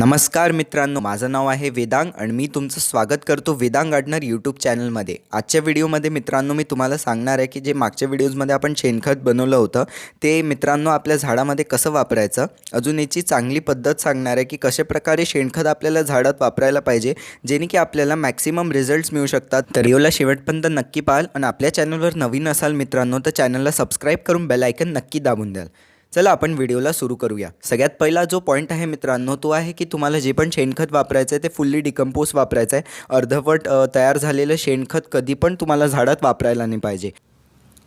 नमस्कार मित्रांनो माझं नाव आहे वेदांग आणि मी तुमचं स्वागत करतो वेदांग गार्डनर यूट्यूब चॅनलमध्ये आजच्या व्हिडिओमध्ये मित्रांनो मी तुम्हाला सांगणार आहे की जे मागच्या व्हिडिओजमध्ये आपण शेणखत बनवलं होतं ते मित्रांनो आपल्या झाडामध्ये कसं वापरायचं? अजून याची चांगली पद्धत सांगणार आहे की कशा प्रकारे शेणखत आपल्याला झाडात वापरायला पाहिजे जेणे की आपल्याला मॅक्सिमम रिझल्ट्स मिळू शकतात. तर व्हिडिओला शेवटपर्यंत नक्की पाहाल आणि आपल्या चॅनलवर नवीन असाल मित्रांनो तर चॅनलला सबस्क्राईब करून बेलायकन नक्की दाबून द्याल. चला आपण व्हिडिओला सुरू करूया. सगळ्यात पहिला जो पॉईंट आहे मित्रांनो तो आहे की तुम्हाला जे पण शेणखत वापरायचं आहे ते फुल्ली डिकम्पोज वापरायचं आहे अर्धवट तयार झालेलं शेणखत कधी पण तुम्हाला झाडात वापरायला नाही पाहिजे.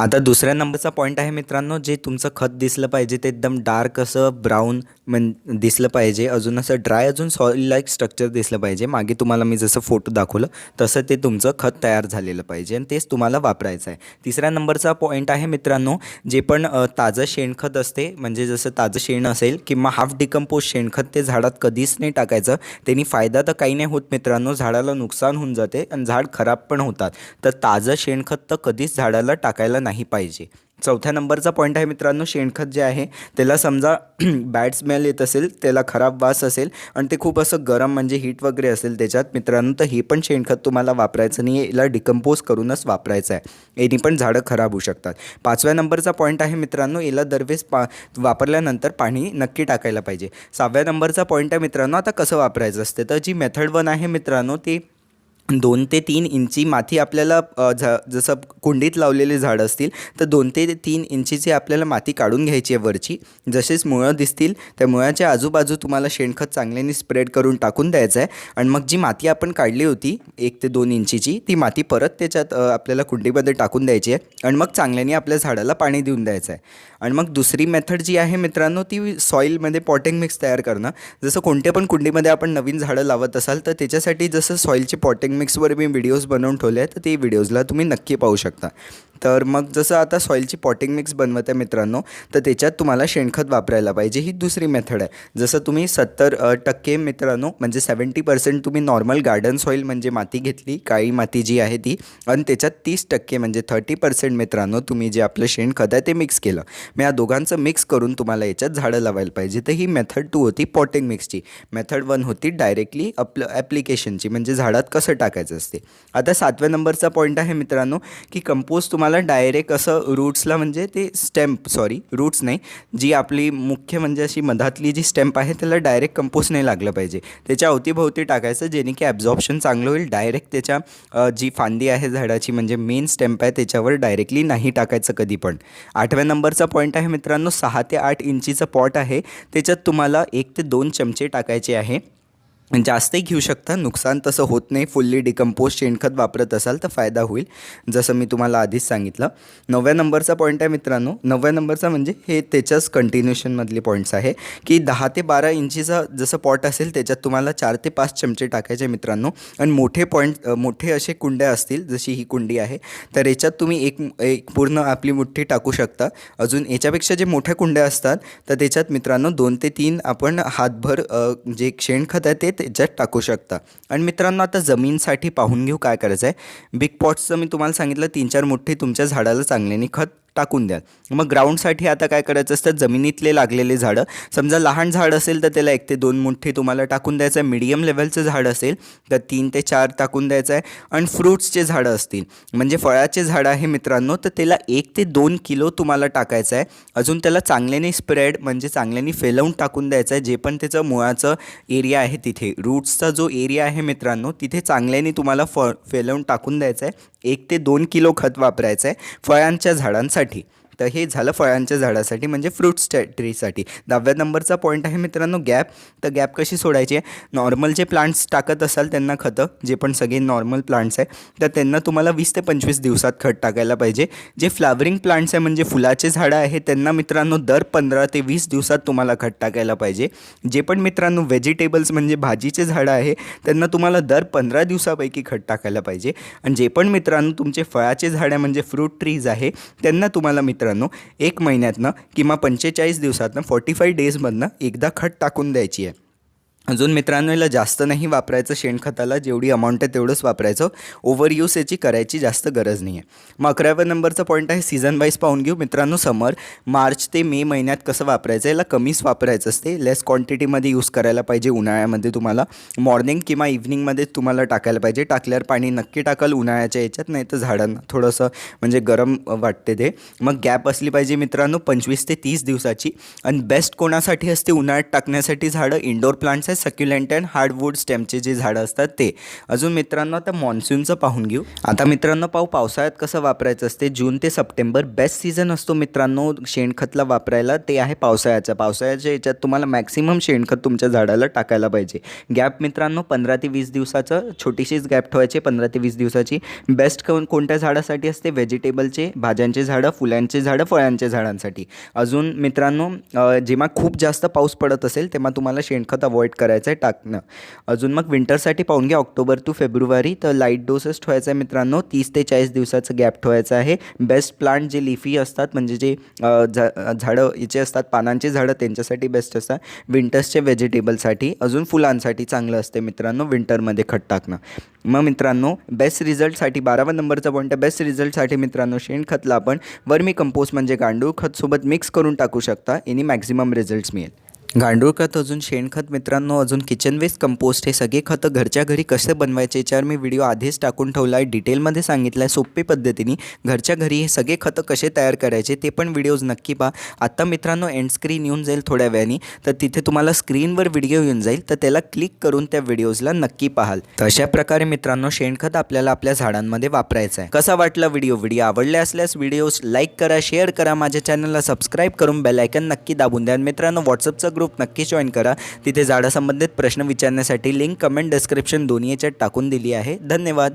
आता दुसऱ्या नंबरचा पॉईंट आहे मित्रांनो जे तुमचं खत दिसलं पाहिजे ते एकदम डार्क असं ब्राऊन म्हण दिसलं पाहिजे. अजून असं ड्राय अजून सॉईल लाईक स्ट्रक्चर दिसलं पाहिजे. मागे तुम्हाला मी जसं फोटो दाखवलं तसं ते तुमचं खत तयार झालेलं पाहिजे आणि तेच तुम्हाला वापरायचं आहे. तिसऱ्या नंबरचा पॉईंट आहे मित्रांनो जे पण ताजं शेणखत असते म्हणजे जसं ताजं शेण असेल किंवा हाफ डिकम्पोज शेणखत ते झाडात कधीच नाही टाकायचं. त्यांनी फायदा तर काही नाही होत मित्रांनो झाडाला नुकसान होऊन जाते आणि झाड खराब पण होतात. तर ताजं शेणखत तर कधीच झाडाला टाकायला नाही. पाहिजे. चौथ्या नंबरचा पॉईंट आहे मित्रांनो शेणखत जे आहे त्याला समजा बॅड स्मेल येत असेल त्याला खराब वास असेल आणि ते खूप असं गरम म्हणजे हीट वगैरे असेल त्याच्यात मित्रांनो तर हे पण शेणखत तुम्हाला वापरायचं नाही आहे. याला डिकम्पोज करूनच वापरायचं आहे. याने पण झाडं खराब होऊ शकतात. पाचव्या नंबरचा पॉईंट आहे मित्रांनो याला दरवेळेस पा वापरल्यानंतर पाणी नक्की टाकायला पाहिजे. सहाव्या नंबरचा पॉईंट आहे मित्रांनो आता कसं वापरायचं असते? तर जी मेथड वन आहे मित्रांनो ती दोन ते तीन इंची माती आपल्याला झा जसं कुंडीत लावलेले झाडं असतील तर दोन ते तीन इंचीची आपल्याला माती काढून घ्यायची आहे वरची. जसेच मुळं दिसतील त्या मुळाच्या आजूबाजू तुम्हाला शेणखत चांगल्याने स्प्रेड करून टाकून द्यायचं आहे. आणि मग जी माती आपण काढली होती एक ते दोन इंचीची ती माती परत त्याच्यात आपल्याला कुंडीमध्ये टाकून द्यायची आहे. आणि मग चांगल्याने आपल्या झाडाला पाणी देऊन द्यायचं आहे. आणि मग दुसरी मेथड जी आहे मित्रांनो ती सॉईलमध्ये पॉटिंग मिक्स तयार करणं. जसं कोणत्या पण कुंडीमध्ये आपण नवीन झाडं लावत असाल तर त्याच्यासाठी जसं सॉईलची पॉटिंग मिक्सवर मी व्हिडिओज बनवून ठेवले आहेत तर ते व्हिडिओजला तुम्ही नक्की पाहू शकता. तर मग जसं आता सॉईलची पॉटिंग मिक्स बनवत आहे मित्रांनो तर त्याच्यात तुम्हाला शेणखत वापरायला पाहिजे ही दुसरी मेथड आहे. जसं तुम्ही सत्तर टक्के मित्रांनो म्हणजे सेवन्टी पर्सेंट तुम्ही नॉर्मल गार्डन सॉईल म्हणजे माती घेतली काळी माती जी आहे ती आणि त्याच्यात तीस टक्के म्हणजे थर्टी पर्सेंट मित्रांनो तुम्ही जे आपलं शेणखत आहे ते मिक्स केलं. मग या दोघांचं मिक्स करून तुम्हाला याच्यात झाडं लावायला पाहिजे. तर ही मेथड टू होती पॉटिंग मिक्सची मेथड वन होती डायरेक्टली आपलं ॲप्लिकेशनची म्हणजे झाडात कसं टाकायचं असते. आता सातव्या नंबरचा पॉईंट आहे मित्रांनो की कंपोस्ट तुम्हाला डायरेक्ट असं रूट्सला म्हणजे ते स्टेम्प सॉरी रूट्स नाही जी आपली मुख्य म्हणजे अशी मधातली जी स्टेम्प आहे त्याला डायरेक्ट कंपोस्ट नाही लागलं पाहिजे. त्याच्या अवतीभोवती टाकायचं जेणे की ॲब्झॉर्प्शन चांगलं होईल डायरेक्ट त्याच्या जी फांदी आहे झाडाची म्हणजे मेन स्टेम्प आहे त्याच्यावर डायरेक्टली नाही टाकायचं कधी पण. आठव्या नंबरचा पॉईंट आहे मित्रांनो सहा ते आठ इंचीचं पॉट आहे त्याच्यात तुम्हाला एक ते दोन चमचे टाकायचे आहे. जास्तही घेऊ शकता. नुकसान तसं होत नाही. फुल्ली डिकम्पोज शेणखत वापरत असाल तर फायदा होईल. जसं मी तुम्हाला आधीच सांगितलं. नवव्या नंबरचा पॉईंट आहे मित्रांनो. नवव्या नंबरचा म्हणजे हे त्याच्याच कंटिन्युएशनमधले पॉईंट्स आहे. की दहा ते बारा इंचीचा जसं पॉट असेल त्याच्यात तुम्हाला चार ते पाच चमचे टाकायचे मित्रांनो. आणि मोठे पॉईंट मोठे असे कुंड्या असतील जशी ही कुंडी आहे तर याच्यात तुम्ही एक एक पूर्ण आपली मुठ्ठी टाकू शकता. अजून याच्यापेक्षा जे मोठ्या कुंड्या असतात तर त्याच्यात मित्रांनो दोन ते तीन आपण हातभर जे शेणखत आहे ते त्याच्यात टाकू शकता. आणि मित्रांनो आता जमीनसाठी पाहून घेऊ काय करायचं आहे बिग पॉट्सचं मी तुम्हाला सांगितलं तीन चार मुठ्ठी तुमच्या झाडाला चांगल्याने खत टाकून द्याल. मग ग्राउंडसाठी आता काय करायचं असतं? जमिनीतले लागलेले झाडं. समजा लहान झाड असेल तर त्याला एक ते दोन मुठ्ठी तुम्हाला टाकून द्यायचं आहे. मिडियम लेवलचं झाड असेल तर तीन ते चार टाकून द्यायचं आहे. आणि फ्रूट्सचे झाडं असतील. म्हणजे फळाचे झाडं आहे मित्रांनो तर त्याला एक ते दोन किलो तुम्हाला टाकायचं आहे. अजून त्याला चांगल्याने स्प्रेड म्हणजे चांगल्याने फेलवून टाकून द्यायचं आहे. जे पण त्याचं मुळाचं एरिया आहे तिथे. रूट्सचा जो एरिया आहे मित्रांनो तिथे चांगल्याने तुम्हाला फ फेलवून टाकून द्यायचं आहे. एक ते दोन किलो खत वापरायचं आहे. फळांच्या झाडांसाठी. साठी तर हे झालं फळांच्या झाडासाठी म्हणजे फ्रुट्स ट्रीसाठी दहाव्या नंबरचा पॉईंट आहे मित्रांनो गॅप तर गॅप कशी सोडायची? आहे नॉर्मल जे प्लांट्स टाकत असाल त्यांना खतं जे पण सगळे नॉर्मल प्लांट्स आहे तर त्यांना तुम्हाला वीस ते पंचवीस दिवसात खत टाकायला पाहिजे. जे फ्लावरिंग प्लांट्स आहे म्हणजे फुलाचे झाडं आहे त्यांना मित्रांनो दर पंधरा ते वीस दिवसात तुम्हाला खत टाकायला पाहिजे. जे पण मित्रांनो व्हेजिटेबल्स म्हणजे भाजीचे झाडं आहे त्यांना तुम्हाला दर पंधरा दिवसापैकी खत टाकायला पाहिजे. आणि जे पण मित्रांनो तुमचे फळाचे झाडं म्हणजे फ्रूट ट्रीज आहे त्यांना तुम्हाला मित्र मित्रांनो एक महिन्यातनं किंवा पंचेचाळीस दिवसातनं फॉर्टी फाईव्ह डेजमधनं एकदा खत टाकून द्यायची आहे. अजून मित्रांनो याला जास्त नाही वापरायचं शेणखताला जेवढी अमाऊंट आहे तेवढंच वापरायचं. ओव्हर यूज याची करायची जास्त गरज नाही आहे मग अकराव्या नंबरचा पॉईंट आहे सीझन वाईज पाहून घेऊ. मित्रांनो समर मार्च ते मे महिन्यात कसं वापरायचं याला कमीच वापरायचं असते. लेस क्वांटिटीमध्ये यूज करायला पाहिजे उन्हाळ्यामध्ये तुम्हाला. मॉर्निंग किंवा इव्हनिंगमध्ये तुम्हाला टाकायला पाहिजे. टाकल्यावर पाणी नक्की टाकाल उन्हाळ्याच्या याच्यात नाही तर झाडांना थोडंसं म्हणजे गरम वाटते ते. मग गॅप असली पाहिजे मित्रांनो पंचवीस ते तीस दिवसाची. आणि बेस्ट कोणासाठी असते? उन्हाळ्यात टाकण्यासाठी झाडं इंडोर प्लांट्स आहे सक्युलेंट अँड हार्डवूड स्टेमचे जे झाडं असतात ते. अजून मित्रांनो आता मॉन्सूनचं पाहून घेऊ. आता मित्रांनो पाहू पावसाळ्यात कसं वापरायचं असते? जून ते सप्टेंबर बेस्ट सीझन असतो मित्रांनो शेणखतला वापरायला. ते आहे पावसाळ्याचं. पावसाळ्याच्या याच्यात तुम्हाला मॅक्सिमम शेणखत तुमच्या झाडाला टाकायला पाहिजे. गॅप मित्रांनो पंधरा ते वीस दिवसाचं. छोटीशीच गॅप ठेवायची पंधरा ते वीस दिवसाची. बेस्ट कोण कोणत्या झाडासाठी असते? व्हेजिटेबलचे भाज्यांचे झाडं फुलांचे झाडं फळांच्या झाडांसाठी. अजून मित्रांनो जेव्हा खूप जास्त पाऊस पडत असेल तेव्हा तुम्हाला शेणखत अवॉइड करायचं आहे टाकणं. अजून मग विंटरसाठी पाहून घ्या ऑक्टोबर टू फेब्रुवारी. तर लाइट डोसेस ठेवायचा आहे मित्रांनो. तीस ते चाळीस दिवसाचं गॅप ठेवायचं आहे. बेस्ट प्लांट जे लिफी असतात म्हणजे जे झा झाडं याचे असतात पानांची झाडं त्यांच्यासाठी बेस्ट असतात. विंटर्सचे व्हेजिटेबलसाठी अजून फुलांसाठी चांगलं असते मित्रांनो विंटरमध्ये खत टाकणं. मग मित्रांनो बेस्ट रिझल्टसाठी बारावा नंबरचा पॉईंट आहे. बेस्ट रिझल्टसाठी मित्रांनो शेणखतला आपण. वर्मी कंपोस्ट म्हणजे गांडूळ खतसोबत मिक्स करून टाकू शकता. यानी मॅक्झिमम रिझल्ट्स मिळेल. गांडूळ खत अजून शेणखत मित्रांनो अजून किचन वेस्ट कंपोस्ट हे सगळे खतं घरच्या घरी कसे बनवायचे याच्यावर मी व्हिडिओ आधीच टाकून ठेवला आहे. डिटेलमध्ये सांगितलं आहे सोपे पद्धतीने घरच्या घरी हे सगळे खतं कसे तयार करायचे ते पण व्हिडिओज नक्की पहा. आत्ता मित्रांनो एंड स्क्रीन येऊन जाईल थोड्या वेळाने. तर तिथे तुम्हाला स्क्रीनवर व्हिडिओ येऊन जाईल. तर त्याला क्लिक करून त्या व्हिडिओजला नक्की पाहाल. तर अशा प्रकारे मित्रांनो शेणखत आपल्याला आपल्या झाडांमध्ये वापरायचं आहे. कसा वाटला व्हिडिओ व्हिडिओ आवडले असल्यास व्हिडिओज लाईक करा शेअर करा माझ्या चॅनलला सबस्क्राईब करून बेलायकन नक्की दाबून द्या. मित्रांनो व्हॉट्सअपचा ग्रुप नक्की जॉईन करा. तिथे झाडासंबंधित प्रश्न विचारण्यासाठी लिंक कमेंट डिस्क्रिप्शन दोन्हीच्यात टाकून दिली आहे. धन्यवाद.